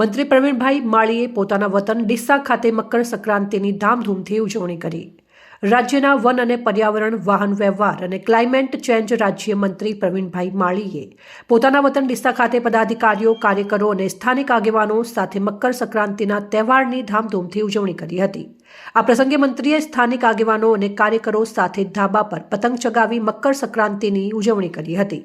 મંત્રી પ્રવીણભાઈ માળીએ પોતાના વતન ડીસા ખાતે મકર સંક્રાંતિની ધામધૂમથી ઉજવણી કરી. રાજ્યના વન અને પર્યાવરણ, વાહન વ્યવહાર અને ક્લાઇમેટ ચેન્જ રાજ્યમંત્રી પ્રવીણભાઈ માળીએ પોતાના વતન ડીસા ખાતે પદાધિકારીઓ, કાર્યકરો અને સ્થાનિક આગેવાનો સાથે મકર સંક્રાંતિના તહેવારની ધામધૂમથી ઉજવણી કરી હતી. આ પ્રસંગે મંત્રીએ સ્થાનિક આગેવાનો અને કાર્યકરો સાથે ધાબા પર પતંગ ચગાવી મકર સંક્રાંતિની ઉજવણી કરી હતી.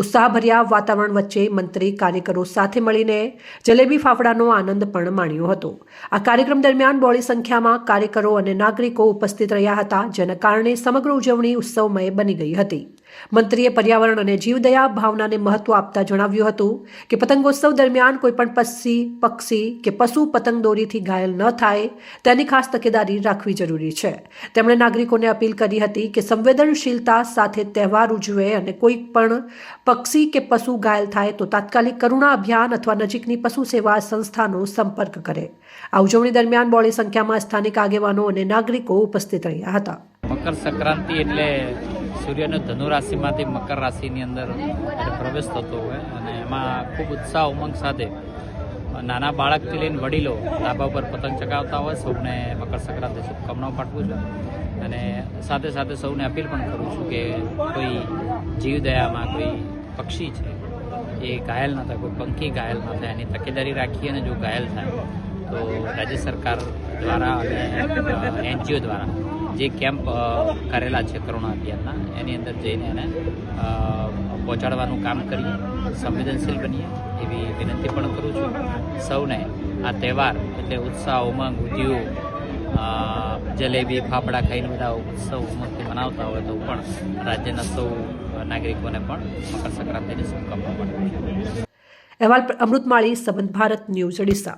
ઉત્સાહભર્યા વાતાવરણ વચ્ચે મંત્રી, કાર્યકરો સાથે મળીને જલેબી ફાફડાનો આનંદ પણ માણ્યો હતો. આ કાર્યક્રમ દરમિયાન બોળી સંખ્યામાં કાર્યકરો અને નાગરિકો ઉપસ્થિત રહ્યા હતા જેના કારણે સમગ્ર ઉજવણી ઉત્સવમય બની ગઈ હતી. મંત્રીએ પર્યાવરણ અને જીવદયા ભાવનાને મહત્વ આપતા જણાવ્યું હતું કે પતંગોત્સવ દરમિયાન કોઈપણ પક્ષી પક્ષી કે પશુ પતંગ દોરીથી ઘાયલ ન થાય, તેની ખાસ તકેદારી રાખવી જરૂરી છે. તેમણે નાગરિકોને અપીલ કરી હતી કે સંવેદનશીલતા સાથે તહેવાર ઉજવે અને કોઈ પણ પક્ષી કે પશુ ઘાયલ થાય તો તાત્કાલિક કરુણા અભિયાન અથવા નજીકની પશુ સેવા સંસ્થાનો સંપર્ક કરે. આ ઉજવણી દરમિયાન બોળી સંખ્યામાં સ્થાનિક આગેવાનો અને નાગરિકો ઉપસ્થિત રહ્યા હતા. મકર સંક્રાંતિ એટલે સૂર્યનો ધનુ રાશિમાંથી મકર રાશિની અંદર પ્રવેશ થતો હોય અને એમાં ખૂબ ઉત્સાહ ઉમંગ સાથે નાના બાળકથી લઈને વડીલો ધાબા પર પતંગ ચગાવતા હોય, સૌને મકર સંક્રાંતિ શુભકામનાઓ પાઠવું છું. અને સાથે સાથે સૌને અપીલ પણ કરું છું કે કોઈ જીવદયામાં કોઈ પક્ષી છે, એ ઘાયલ ન થાય, કોઈ પંખી ઘાયલ ન થાય, એની તકેદારી રાખી અને જો ઘાયલ થાય, તો રાજ્ય સરકાર દ્વારા અને એનજીઓ દ્વારા જે કેમ્પ કરેલા છે કરુણા અભિયાનના, એની અંદર જઈને એને પહોંચાડવાનું કામ કરીએ, સંવેદનશીલ બનીએ એવી વિનંતી પણ કરું છું. સૌને આ તહેવાર એટલે ઉત્સાહ, ઉમંગ ઉદ્યોગ જલેબી, ફાફડા ખાઈને બધા ઉત્સવ ઉમંગથી મનાવતા હોય તો પણ રાજ્યના સૌ નાગરિકોને પણ મકર સંક્રાંતિની શુભકામના પણ અહેવાલ અમૃતમાળી, સંબંધ ભારત, ન્યૂઝ ડીસા